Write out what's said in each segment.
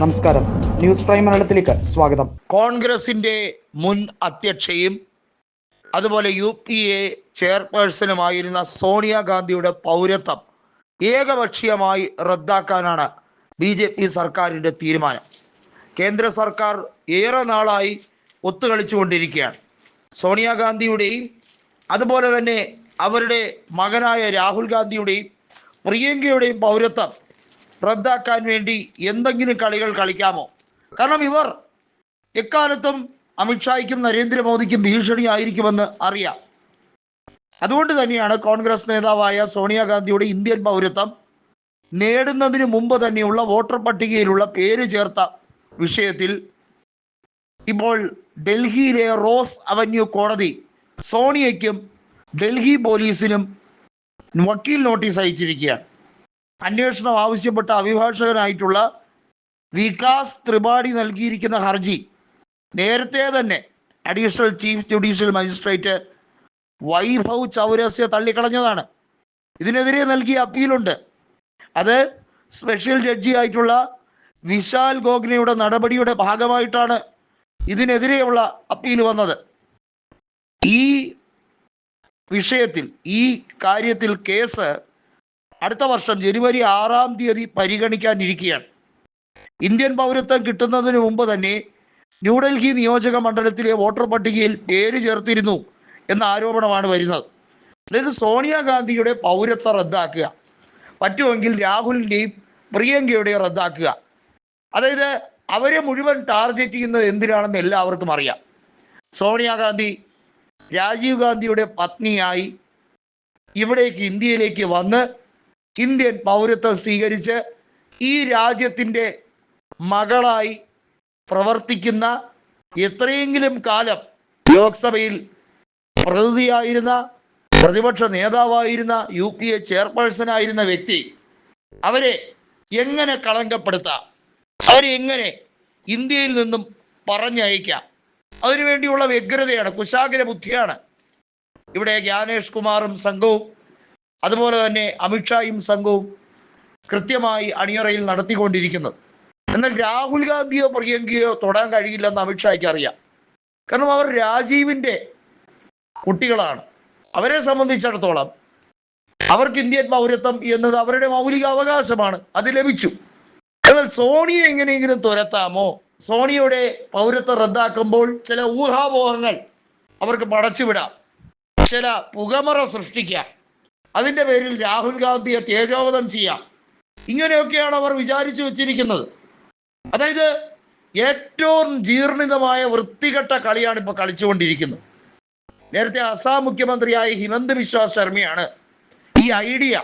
നമസ്കാരം. News prime മലയാളത്തിലേക്ക് സ്വാഗതം. കോൺഗ്രസിന്റെ മുൻ അധ്യക്ഷയും അതുപോലെ യു പി എ ചെയർപേഴ്സണുമായിരുന്ന സോണിയാഗാന്ധിയുടെ പൗരത്വം ഏകപക്ഷീയമായി റദ്ദാക്കാനാണ് ബി ജെ പി സർക്കാരിന്റെ തീരുമാനം. കേന്ദ്ര സർക്കാർ ഏറെ നാളായി ഒത്തുകളിച്ചുകൊണ്ടിരിക്കുകയാണ്. സോണിയാഗാന്ധിയുടെയും അതുപോലെ തന്നെ അവരുടെ മകനായ രാഹുൽ ഗാന്ധിയുടെയും പ്രിയങ്കയുടെയും പൗരത്വം റദ്ദാക്കാൻ വേണ്ടി എന്തെങ്കിലും കളികൾ കളിക്കാമോ? കാരണം ഇവർ എക്കാലത്തും അമിത്ഷായ്ക്കും നരേന്ദ്രമോദിക്കും ഭീഷണിയായിരിക്കുമെന്ന് അറിയാം. അതുകൊണ്ട് തന്നെയാണ് കോൺഗ്രസ് നേതാവായ സോണിയാഗാന്ധിയുടെ ഇന്ത്യൻ പൗരത്വം നേടുന്നതിന് മുമ്പ് തന്നെയുള്ള വോട്ടർ പട്ടികയിലുള്ള പേര് ചേർത്ത വിഷയത്തിൽ ഇപ്പോൾ ഡൽഹിയിലെ റോസ് അവന്യൂ കോടതി സോണിയയ്ക്കും ഡൽഹി പോലീസിനും വക്കീൽ നോട്ടീസ് അയച്ചിരിക്കുകയാണ്. അന്വേഷണം ആവശ്യപ്പെട്ട അഭിഭാഷകനായിട്ടുള്ള വികാസ് ത്രിപാഠി നൽകിയിരിക്കുന്ന ഹർജി നേരത്തെ തന്നെ additional chief judicial magistrate Vaibhav Chaurasia തള്ളിക്കളഞ്ഞതാണ്. ഇതിനെതിരെ നൽകിയ അപ്പീലുണ്ട്. അത് സ്പെഷ്യൽ ജഡ്ജി ആയിട്ടുള്ള വിശാൽ ഗോഗ്നയുടെ നടപടിയുടെ ഭാഗമായിട്ടാണ് ഇതിനെതിരെയുള്ള അപ്പീൽ വന്നത്. ഈ വിഷയത്തിൽ ഈ കാര്യത്തിൽ കേസ് അടുത്ത വർഷം ജനുവരി ആറാം തീയതി പരിഗണിക്കാനിരിക്കുകയാണ്. ഇന്ത്യൻ പൗരത്വം കിട്ടുന്നതിന് മുമ്പ് തന്നെ ന്യൂഡൽഹി നിയോജക മണ്ഡലത്തിലെ വോട്ടർ പട്ടികയിൽ പേര് ചേർത്തിരുന്നു എന്ന ആരോപണമാണ് വരുന്നത്. അതായത് സോണിയാഗാന്ധിയുടെ പൗരത്വം റദ്ദാക്കുക പറ്റുമെങ്കിൽ രാഹുലിന്റെയും പ്രിയങ്കയുടെയും റദ്ദാക്കുക. അതായത് അവരെ മുഴുവൻ ടാർഗറ്റ് ചെയ്യുന്നത് എന്തിനാണെന്ന് എല്ലാവർക്കും അറിയാം. സോണിയാഗാന്ധി രാജീവ് ഗാന്ധിയുടെ പത്നിയായി ഇവിടേക്ക് ഇന്ത്യയിലേക്ക് വന്ന് ഇന്ത്യൻ പൗരത്വം സ്വീകരിച്ച് ഈ രാജ്യത്തിന്റെ മകളായി പ്രവർത്തിക്കുന്ന എത്രയെങ്കിലും കാലം ലോക്സഭയിൽ പ്രതിനിധിയായിരുന്ന പ്രതിപക്ഷ നേതാവായിരുന്ന യു പി എ ചെയർപേഴ്സൺ ആയിരുന്ന വ്യക്തി അവരെ എങ്ങനെ കളങ്കപ്പെടുത്താം? അവരെ എങ്ങനെ ഇന്ത്യയിൽ നിന്നും പറഞ്ഞയക്കാം? അതിനുവേണ്ടിയുള്ള വ്യഗ്രതയാണ് കുശാഗ്ര ബുദ്ധിയാണ് ഇവിടെ ജ്ഞാനേഷ് കുമാറും സംഘവും അതുപോലെ തന്നെ അമിത്ഷായും സംഘവും കൃത്യമായി അണിയറയിൽ നടത്തിക്കൊണ്ടിരിക്കുന്നത്. എന്നാൽ രാഹുൽ ഗാന്ധിയോ പ്രിയങ്കയോ തൊടാൻ കഴിയില്ലെന്ന് അമിത്ഷായ്ക്ക് അറിയാം. കാരണം അവർ രാജീവിന്റെ കുട്ടികളാണ്. അവരെ സംബന്ധിച്ചിടത്തോളം അവർക്ക് ഇന്ത്യൻ പൗരത്വം എന്നത് അവരുടെ മൗലിക അവകാശമാണ് അത് ലഭിച്ചു. എന്നാൽ സോണിയെ എങ്ങനെയെങ്കിലും തുരത്താമോ? സോണിയുടെ പൗരത്വം റദ്ദാക്കുമ്പോൾ ചില ഊഹാപോഹങ്ങൾ അവർക്ക് പടച്ചുവിടാം. ചില പുകമറ സൃഷ്ടിക്കാം. അതിന്റെ പേരിൽ രാഹുൽ ഗാന്ധിയെ തേജോവധം ചെയ്യാം. ഇങ്ങനെയൊക്കെയാണ് അവർ വിചാരിച്ചു വെച്ചിരിക്കുന്നത്. അതായത് ഏറ്റവും ജീർണിതമായ വൃത്തികെട്ട കളിയാണ് ഇപ്പോൾ കളിച്ചുകൊണ്ടിരിക്കുന്നത്. നേരത്തെ അസാം മുഖ്യമന്ത്രിയായ ഹിമന്ത് ബിശ്വ ശർമ്മയാണ് ഈ ഐഡിയ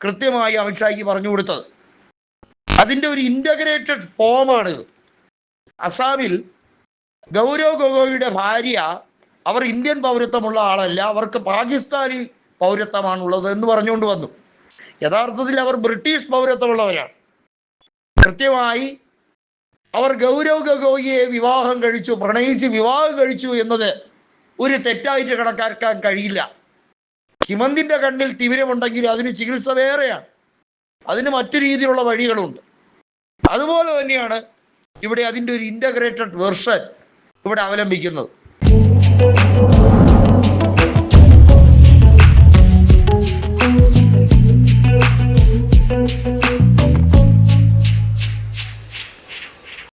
കൃത്യമായി അമിത്ഷായ്ക്ക് പറഞ്ഞു കൊടുത്തത്. അതിന്റെ ഒരു ഇന്റഗ്രേറ്റഡ് ഫോമാണിത് അസാമിൽ ഗൗരവ് ഗൊഗോയിയുടെ ഭാര്യ അവർ ഇന്ത്യൻ പൗരത്വമുള്ള ആളല്ല അവർക്ക് പാകിസ്ഥാനി പൗരത്വമാണുള്ളത് എന്ന് പറഞ്ഞുകൊണ്ട് വന്നു. യഥാർത്ഥത്തിൽ അവർ ബ്രിട്ടീഷ് പൗരത്വമുള്ളവരാണ്. കൃത്യമായി അവർ ഗൗരവ് ഗഗോയിയെ വിവാഹം കഴിച്ചു പ്രണയിച്ച് വിവാഹം കഴിച്ചു എന്നത് ഒരു തെറ്റായിട്ട് കണക്കാക്കാൻ കഴിയില്ല. ഹിമന്തിന്റെ കണ്ണിൽ തിമിരമുണ്ടെങ്കിൽ അതിന് ചികിത്സ വേറെയാണ്. അതിന് മറ്റു രീതിയിലുള്ള വഴികളുണ്ട്. അതുപോലെ തന്നെയാണ് ഇവിടെ അതിന്റെ ഒരു ഇന്റഗ്രേറ്റഡ് വെർഷൻ ഇവിടെ അവലംബിക്കുന്നത്.